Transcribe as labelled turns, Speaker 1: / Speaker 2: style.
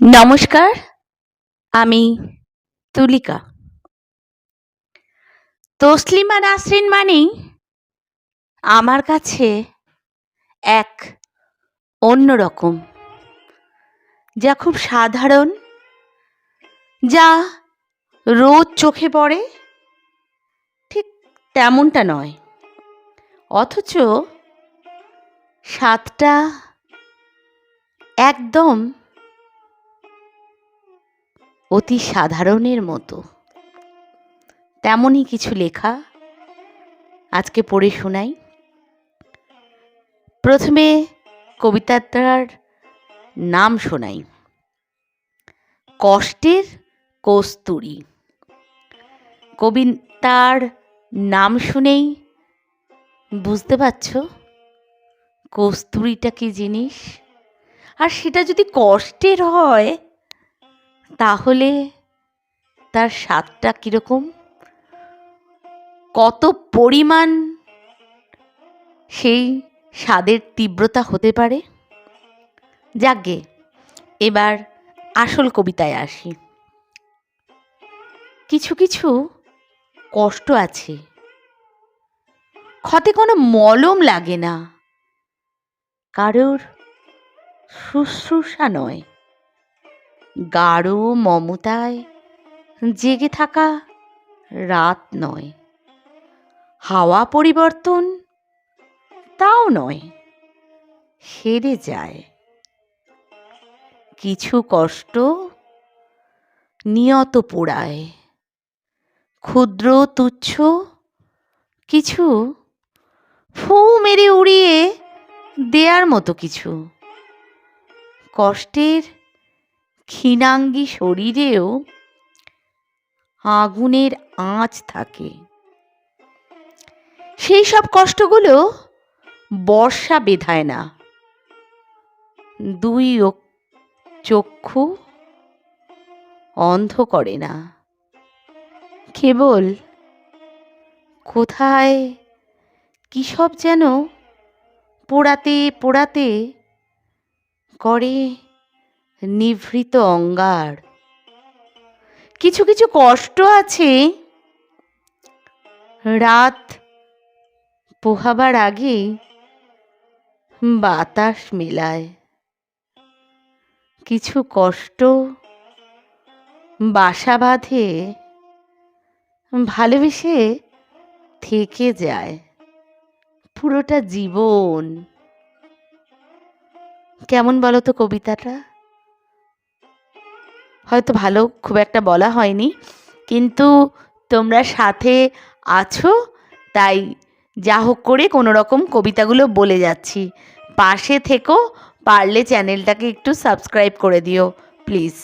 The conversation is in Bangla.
Speaker 1: নমস্কার, আমি তুলিকা। তসলিমা নাসরিন মানেই আমার কাছে এক অন্যরকম যা খুব সাধারণ, যা রোজ চোখে পড়ে, ঠিক তেমনটা নয়। অথচ স্বাদটা একদম অতি সাধারণের মতো। তেমনই কিছু লেখা আজকে পড়ে শোনাই। প্রথমে কবিতাটার নাম শোনাই। কষ্টের কস্তুরী। কবিতার নাম শুনেই বুঝতে পারছ কস্তুরীটা কি জিনিস? আর সেটা যদি কষ্টের হয় তাহলে তার স্বাদটা কীরকম? কত পরিমাণ সেই স্বাদের তীব্রতা হতে পারে? যাকগে এবার আসল কবিতায় আসি। কিছু কিছু কষ্ট আছে। ক্ষতে কোনো মলম লাগে না। কারোর শুশ্রূষা নয়। গাঢ় মমতায় জেগে থাকা রাত নয়। হাওয়া পরিবর্তন তাও নয় সেরে যায়। কিছু কষ্ট নিয়ত পোড়ায়। ক্ষুদ্র তুচ্ছ কিছু ফু মেরে উড়িয়ে দেয়ার মতো কিছু। কষ্টের ক্ষীণাঙ্গী শরীরেও আগুনের আঁচ থাকে। সেই সব কষ্টগুলো বর্ষা বেধায় না। দুই চক্ষু অন্ধ করে না। কেবল কোথায়, কী সব যেন পোড়াতে পোড়াতে করে নিভৃত অঙ্গার। কিছু কিছু কষ্ট আছে। রাত পোহাবার আগে বাতাস মেলায়। কিছু কষ্ট বাসা বাঁধে। ভালোবেসে থেকে যায়। পুরোটা জীবন। কেমন বলো তো কবিতাটা? হয়তো ভালো খুব একটা বলা হয়নি। কিন্তু তোমরা সাথে আছো, তাই যা হোক করে কোনো রকম কবিতাগুলো বলে যাচ্ছি। পাশে থেকো, পারলে চ্যানেলটাকে একটু সাবস্ক্রাইব করে দিও, প্লিজ।